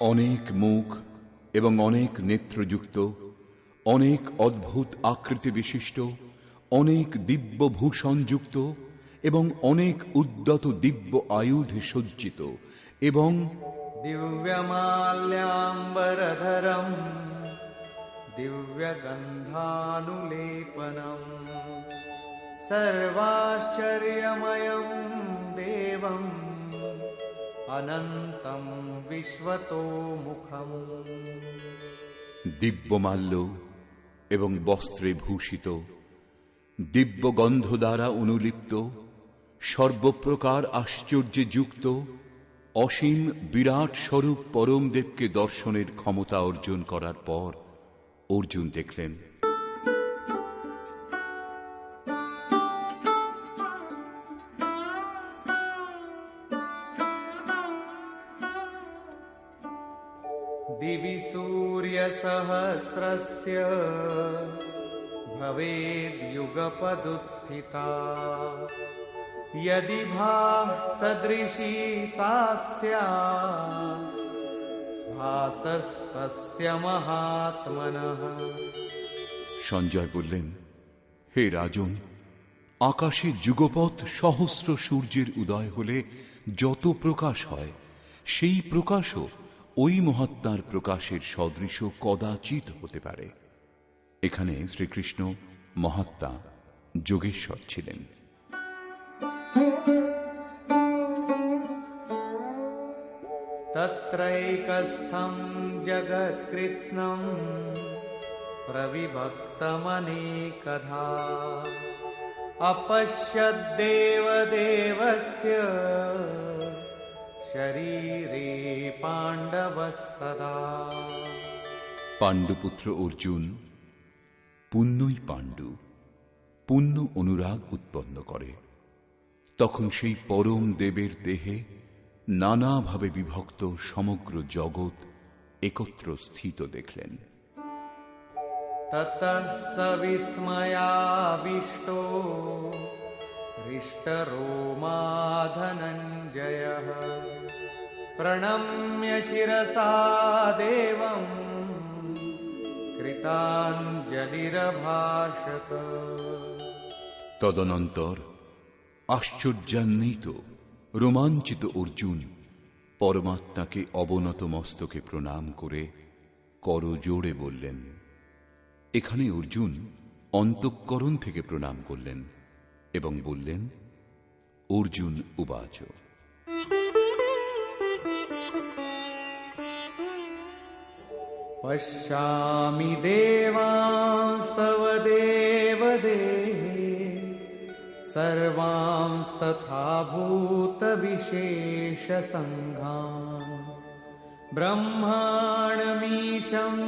অনেক মুখ এবং অনেক নেত্রযুক্ত অনেক অদ্ভুত আকৃতি বিশিষ্ট অনেক দিব্য ভূষণযুক্ত এবং অনেক উদ্যত দিব্য আয়ুধে সজ্জিত এবং দিব্যমাল্যাম্বরধরম দিব্যগন্ধানুলেপনম। সর্বাশ্চর্যময় देवम् अनन्तम् विश्वतोमुखम् দিব্যমাল্য এবং বস্ত্রে ভূষিত দিব্য গন্ধ দ্বারা অনুলিপ্ত সর্বপ্রকার আশ্চর্যে যুক্ত অসীম বিরাট স্বরূপ পরমদেবকে দর্শনের ক্ষমতা অর্জন করার পর অর্জুন দেখলেন दिवि सूर्यसहस्रस्य भवेद्युगपदुत्थिता यदि भा सदृशी सा स्यात् भासस्तस्य महात्मनः সঞ্জয় বললেন হে রাজন আকাশে যুগপথ সহস্র সূর্যের উদয় হলে যত প্রকাশ হয় সেই প্রকাশও ওই মহাত্মার প্রকাশের সদৃশ কদাচিত হতে পারে। এখানে শ্রীকৃষ্ণ মহাত্মা যোগেশ্বর ছিলেন। তত্রৈকস্থম জগৎকৃৎস্নম প্রবিভক্তমনেকধা। অপশ্যদ্দেবদেবস্য শরীরে পাণ্ডবস্তদা পাণ্ডুপুত্র অর্জুন পুণ্যই পাণ্ডু পুণ্য অনুরাগ উৎপন্ন করে তখন সেই পরম দেবের দেহে নানাভাবে বিভক্ত সমগ্র জগৎ একত্র স্থিত দেখলেন। তত प्रणम्य शिरसा देवम् कृताञ्जलिरभाषत তদনন্তর আশ্চর্যান্বিত রোমাঞ্চিত অর্জুন পরমাত্মাকে অবনত মস্তকে প্রণাম করে করজোড়ে বললেন এখানে অর্জুন অন্তঃকরণ থেকে প্রণাম করলেন এবং বললেন অর্জুন উবাচ पश्यामि देवांस्तव देवदेहे सर्वांस्तथा भूतविशेषसङ्घान्। ब्रह्माणमीशम्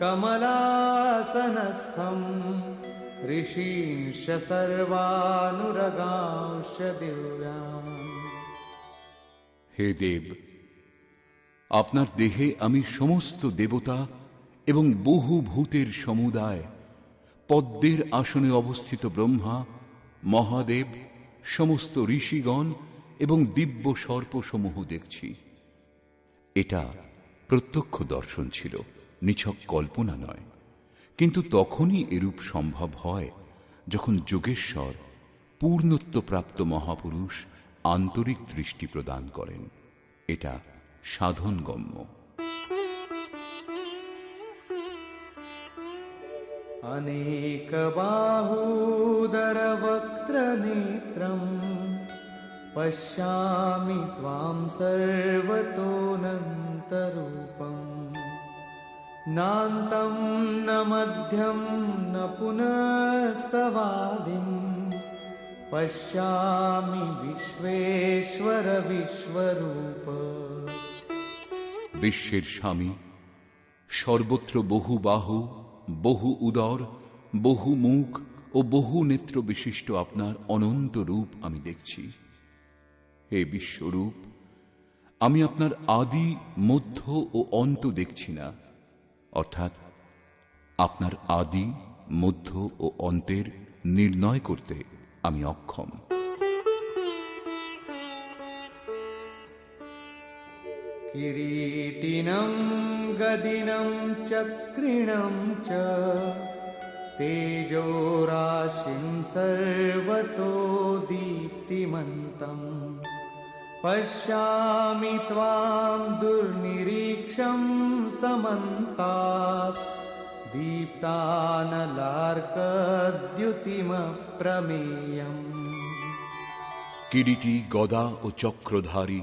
कमलासनस्थम् ऋषींश सर्वानुरगांश दिव्याम्। हे देव আপনার দেহে আমি সমস্ত দেবতা এবং বহু ভূতের সমুদায়, পদ্মের আসনে অবস্থিত ব্রহ্মা, মহাদেব, সমস্ত ঋষিগণ এবং দিব্য সর্পসমূহ দেখছি। এটা প্রত্যক্ষ দর্শন ছিল, নিছক কল্পনা নয়। কিন্তু তখনই এরূপ সম্ভব হয় যখন যোগেশ্বর পূর্ণত্বপ্রাপ্ত মহাপুরুষ আন্তরিক দৃষ্টি প্রদান করেন। এটা সাধনগম্য अनेकबाहूदरवक्त्रनेत्रम् पश्यामि त्वां सर्वतोऽनन्तरूपम् नान्तं न मध्यं न पुनस्तवादिम् पश्यामि विश्वेश्वर विश्वरूप বিশ্বের স্বামী, সর্বত্র বহু বাহু, বহু উদর, বহু মুখ ও বহু নেত্র বিশিষ্ট আপনার অনন্ত রূপ আমি দেখছি। হে বিশ্বরূপ, আমি আপনার আদি, মধ্য ও অন্ত দেখছি না। অর্থাৎ আপনার আদি, মধ্য ও অন্তের নির্ণয় করতে আমি অক্ষম। किरीटिनं गदिनं चक्रिणं च तेजोराशिं सर्वतो दीप्तिमन्तम् पश्यामि त्वां दुर्निरीक्षं समन्तात् दीप्तानलार्कद्युतिमप्रमेयम् কিরিটি গদা ও চক্রধারী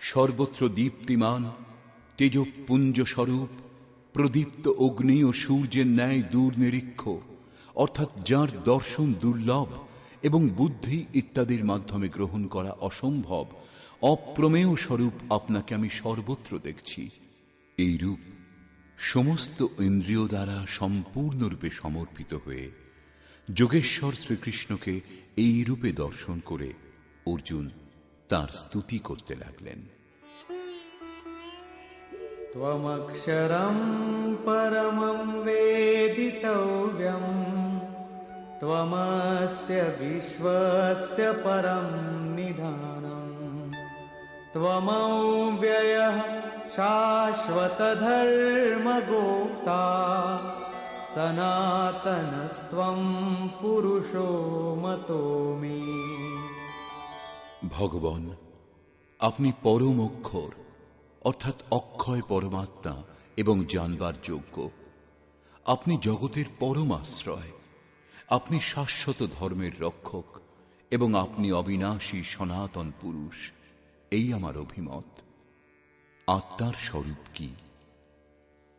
সর্বত্র দীপ্তিমান তেজপুঞ্জ স্বরূপ প্রদীপ্ত অগ্নি ও সূর্যের ন্যায় দূর নিরীক্ষ, অর্থাৎ যার দর্শন দুর্লভ এবং বুদ্ধি ইত্যাদির মাধ্যমে গ্রহণ করা অসম্ভব, অপ্রমেয় স্বরূপ আপনাকে আমি সর্বত্র দেখছি। এই রূপ সমস্ত ইন্দ্রিয় দ্বারা সম্পূর্ণরূপে সমর্পিত হয়ে যোগেশ্বর শ্রীকৃষ্ণকে এই রূপে দর্শন করে অর্জুন তার স্তুতি করতে লাগলেন त्वमक्षरं परमं वेदितव्यम् त्वमस्य विश्वस्य परं निधानम् त्वमव्ययः शाश्वतधर्मगोप्ता सनातनस्त्वं पुरुषो मतो मे ভগবান, আপনি পরম অক্ষর, অর্থাৎ অক্ষয় পরমাত্মা এবং জানবার যোগ্য। আপনি জগতের পরম আশ্রয়, আপনি শাশ্বত ধর্মের রক্ষক এবং আপনি অবিনাশী সনাতন পুরুষ, এই আমার অভিমত। আত্মার স্বরূপ কি?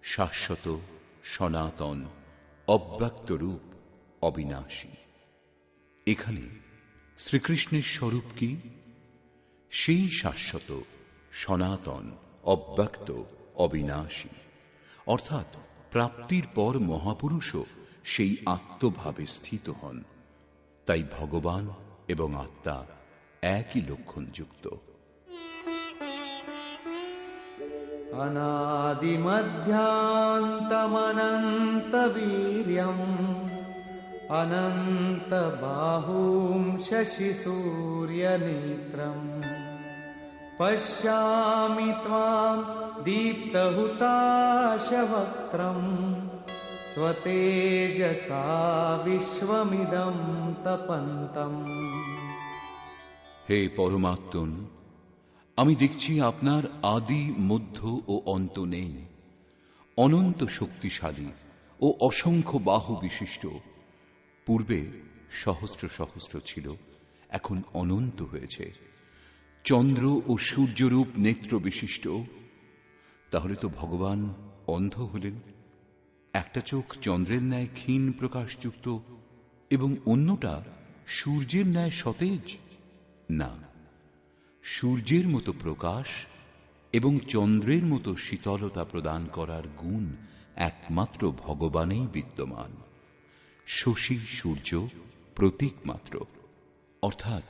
শাশ্বত, সনাতন অব্যক্ত রূপ অবিনাশী। এখানে শ্রীকৃষ্ণের স্বরূপ কি সেই শাশ্বত সনাতন অব্যক্ত অবিনাশী অর্থাৎ প্রাপ্তির পর মহাপুরুষও সেই আত্মভাবে স্থিত হন তাই ভগবান এবং আত্মা একই লক্ষণযুক্ত अनादिमध्यान्तमनन्तवीर्यम् अनन्तबाहुं शशिसूर्यनेत्रम् पश्यामि त्वां दीप्तहुताशवक्त्रम् स्वतेजसा विश्वमिदं तपन्तम् হে পরমাত্মন আমি দেখছি আপনার আদি মধ্য ও অন্ত নেই অনন্ত শক্তিশালী ও অসংখ্য বাহু বিশিষ্ট পূর্বে সহস্র সহস্র ছিল, এখন অনন্ত হয়েছে। চন্দ্র ও সূর্যরূপ নেত্র বিশিষ্ট, তাহলে তো ভগবান অন্ধ হলেন। একটা চোখ চন্দ্রের ন্যায় ক্ষীণ প্রকাশযুক্ত এবং অন্যটা সূর্যের ন্যায় সতেজ? না। সূর্যের মতো প্রকাশ এবং চন্দ্রের মতো শীতলতা প্রদান করার গুণ একমাত্র ভগবানেই বিদ্যমান। শশী সূর্য প্রতীক মাত্র অর্থাৎ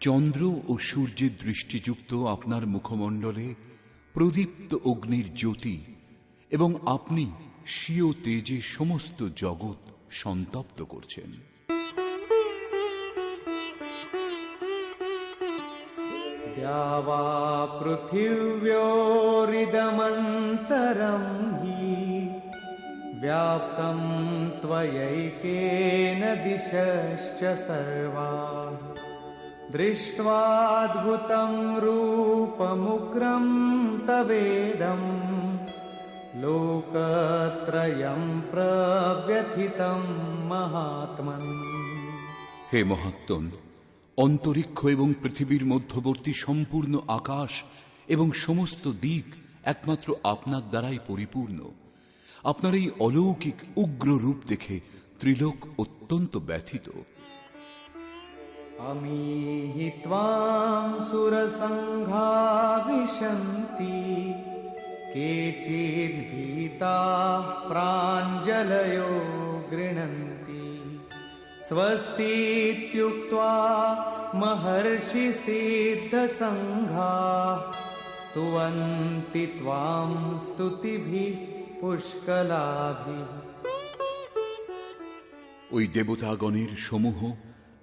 চন্দ্র ও সূর্যের দৃষ্টিযুক্ত আপনার মুখমণ্ডলে প্রদীপ্ত অগ্নির জ্যোতি এবং আপনি স্বীয় তেজে সমস্ত জগৎ সন্তপ্ত করছেন द्यावा पृथिव्योरिदमन्तरं हि व्याप्तं त्वयैकेन दिशश्च सर्वा दृष्ट्वाद्भुतं रूपमुग्रं तवेदम् लोकत्रयं प्रव्यथितं महात्मन् হে মহাত্মন অন্তরিক্ষ এবং পৃথিবীর মধ্যবর্তী সম্পূর্ণ আকাশ এবং সমস্ত দিক একমাত্র আপনার দ্বারাই পরিপূর্ণ আপনার এই অলৌকিক উগ্র রূপ দেখে ত্রিলোক অত্যন্ত ব্যথিত अमीहि त्वां सुरसङ्घा विशन्ति केचिद्भीताः प्राञ्जलयो गृह्णन्ति स्वस्तीत्युक्त्वा महर्षिसिद्धसङ्घाः स्तुवन्ति त्वां स्तुतिभिः পুষ্কলাভি। ওই দেবতাগণের সমূহ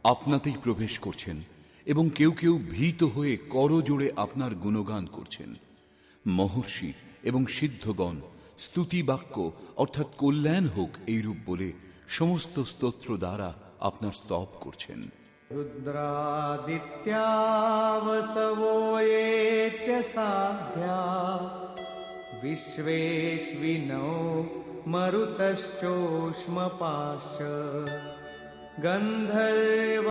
আপনাতেই প্রবেশ করছেন এবং কেউ কেউ ভীত হয়ে করজোড়ে আপনার গুণগান করছেন। মহর্ষি এবং সিদ্ধগণ স্তুতি বাক্য অর্থাৎ কল্যাণ হোক এইরূপ বলে সমস্ত স্তোত্র দ্বারা আপনার স্তব করছেন। রুদ্রাদিত্যাবসবো সাধ্যা। विश्वेष्विनौ मरुतश्चोष्मपाश्च गन्धर्व